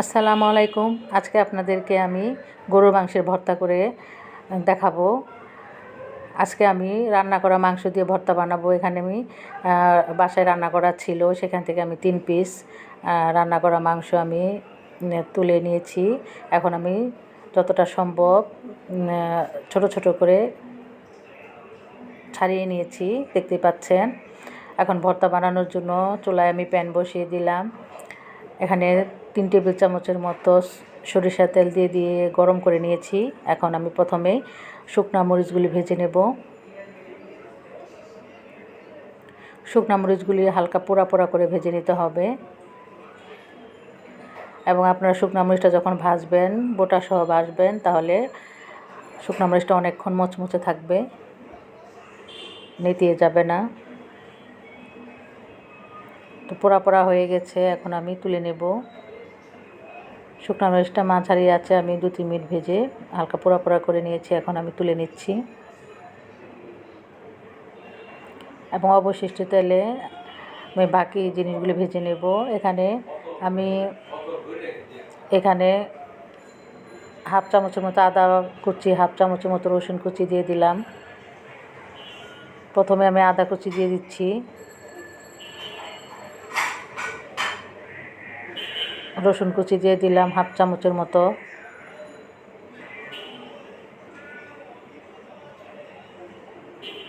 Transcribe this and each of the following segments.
আসসালামু আলাইকুম। আজকে আপনাদেরকে আমি গরুর মাংসের ভর্তা করে দেখাবো। আজকে আমি রান্না করা মাংস দিয়ে ভর্তা বানাবো। এখানে আমি বাসায় রান্না করা ছিল, সেখান থেকে আমি তিন পিস রান্না করা মাংস আমি তুলে নিয়েছি। এখন আমি যতটা সম্ভব ছোট ছোট করে ছাড়িয়ে নিয়েছি দেখতে পাচ্ছেন। এখন ভর্তা বানানোর জন্য চুলায় আমি প্যান বসিয়ে দিলাম। এখানে তিন টেবিল চামচের মতো সরিষা তেল দিয়ে দিয়ে গরম করে নিয়েছি। এখন আমি প্রথমে শুকনা মরিচগুলি ভেজে নেব। শুকনা মরিচগুলি হালকা পোড়া পোড়া করে ভেজে নিতে হবে। এবং আপনারা শুকনা মরিচটা যখন ভাজবেন বোটা সহ ভাজবেন, তাহলে শুকনা মরিচটা অনেকক্ষণ মচমচে থাকবে, নেতিয়ে যাবে না। তো পোড়া পোড়া হয়ে গেছে, এখন আমি তুলে নেব। শুকনো মরিচটা হারিয়ে আছে, আমি দু তিন মিনিট ভেজে হালকা পোড়া পোড়া করে নিয়েছি, এখন আমি তুলে নিচ্ছি। এবং অবশিষ্ট তেলে আমি বাকি জিনিসগুলি ভেজে নেব। এখানে আমি, এখানে হাফ চামচের মতো আদা কুচি, হাফ চামচের মতো রসুন কুচি দিয়ে দিলাম। প্রথমে আমি আদা কুচি দিয়ে দিচ্ছি। রসুন কুচি দিয়ে দিলাম হাফ চামচের মতো।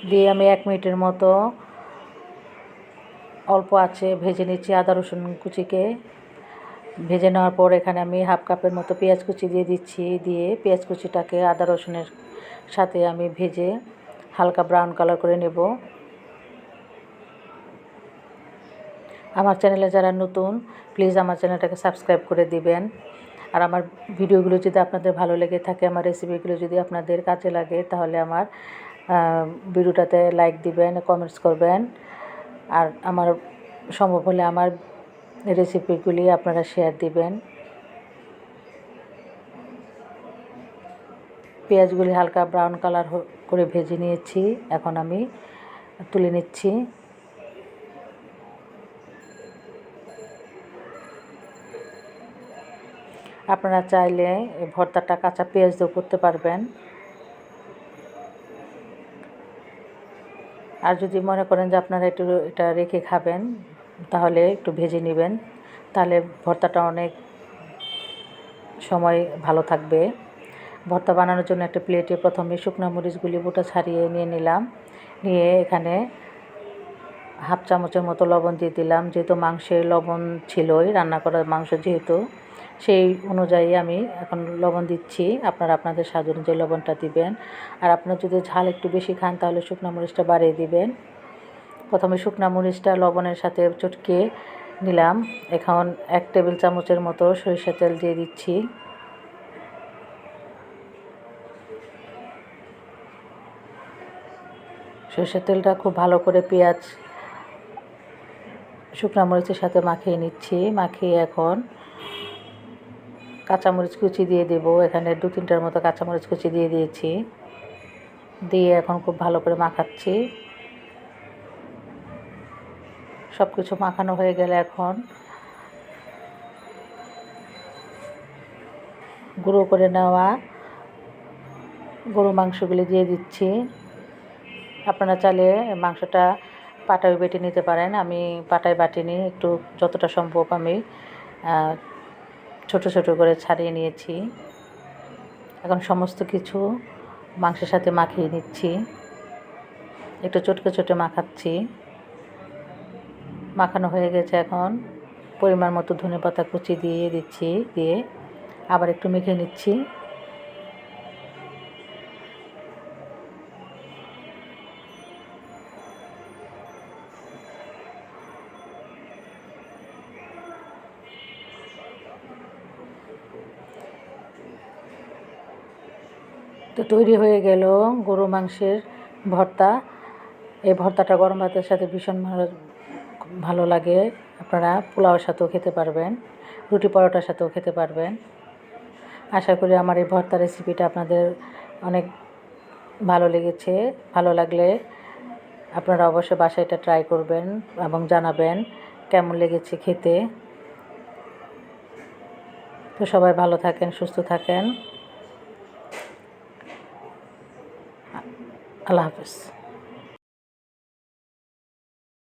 দিয়ে আমি এক মিনিটের মতো অল্প আছে ভেজে নিচ্ছি আদা রসুন কুচিকে। ভেজে নেওয়ার পর এখানে আমি হাফ কাপের মতো পেঁয়াজ কুচি দিয়ে দিচ্ছি। দিয়ে পেঁয়াজ কুচিটাকে আদা রসুনের সাথে আমি ভেজে হালকা ব্রাউন কালার করে নেব। আমার চ্যানেলে যারা নতুন প্লিজ আমার চ্যানেলটাকে সাবস্ক্রাইব করে দিবেন। আর আমার ভিডিওগুলো যদি আপনাদের ভালো লেগে থাকে, আমার রেসিপিগুলো যদি আপনাদের কাজে লাগে, তাহলে আমার ভিডিওটাতে লাইক দিবেন কমেন্টস করবেন। আর আমার সম্ভব হলে আমার রেসিপিগুলি আপনারা শেয়ার দিবেন। পেঁয়াজগুলি হালকা ব্রাউন কালার করে ভেজে নিয়েছি। এখন আমি তুলে নিচ্ছি। আপনারা চাইলে ভর্তাটা কাঁচা পেঁয়াজ দিয়েও করতে পারবেন। আর যদি মনে করেন যে আপনারা একটু এটা রেখে খাবেন, তাহলে একটু ভেজে নেবেন, তাহলে ভর্তাটা অনেক সময় ভালো থাকবে। ভর্তা বানানোর জন্য একটা প্লেটে প্রথমে শুকনো মরিচগুলি বোটা ছাড়িয়ে নিয়ে নিলাম। নিয়ে এখানে হাফ চামচের মতো লবণ দিয়ে দিলাম, যেহেতু মাংসে লবণ ছিলই, রান্না করার মাংস যেহেতু। সেই অনুযায়ী আমি এখন লবণ দিচ্ছি। আপনারা আপনাদের স্বাদ অনুযায়ী লবণটা দিবেন। আর আপনার যদি ঝাল একটু বেশি খান, তাহলে শুকনো মরিচটা বাড়িয়ে দিবেন। প্রথমে শুকনো মরিচটা লবণের সাথে চটকে নিলাম। এখন এক টেবিল চামচের মতো সরিষা তেল দিয়ে দিচ্ছি। সরিষার তেলটা খুব ভালো করে পেঁয়াজ, শুকনো মরিচের সাথে মাখিয়ে নিচ্ছি। মাখিয়ে এখন কাঁচামরিচ কুচি দিয়ে দেবো। এখানে দু তিনটার মতো কাঁচামরিচ কুচি দিয়ে দিয়েছি। দিয়ে এখন খুব ভালো করে মাখাচ্ছি। সব কিছু মাখানো হয়ে গেলে এখন গুঁড়ো করে নেওয়া গরু মাংসগুলি দিয়ে দিচ্ছি। আপনারা চাইলে মাংসটা পাটায় বেটে নিতে পারেন। আমি পাটায় বাটিনি, একটু যতটা সম্ভব আমি ছোট ছোট করে ছাড়িয়ে নিয়েছি। এখন সমস্ত কিছু মাংসের সাথে মাখিয়ে নিচ্ছি। একটু চটকে চটে মাখাচ্ছি। মাখানো হয়ে গেছে এখন। পরিমাণ মতো ধনে পাতা কুচি দিয়ে দিচ্ছি, দিয়ে আবার একটু মেখে নিচ্ছি। তো তৈরি হয়ে গেল গরু মাংসের ভর্তা। এই ভর্তাটা গরম ভাতের সাথে ভীষণ ভালো ভালো লাগে। আপনারা পোলাওয়ের সাথেও খেতে পারবেন, রুটি পরোটার সাথেও খেতে পারবেন। আশা করি আমার এই ভর্তা রেসিপিটা আপনাদের অনেক ভালো লেগেছে, ভালো লাগলে আপনারা অবশ্যই বাসায় এটা ট্রাই করবেন এবং জানাবেন কেমন লেগেছে খেতে। তো সবাই ভালো থাকেন, সুস্থ থাকেন। আল্লাহ হাফিজ।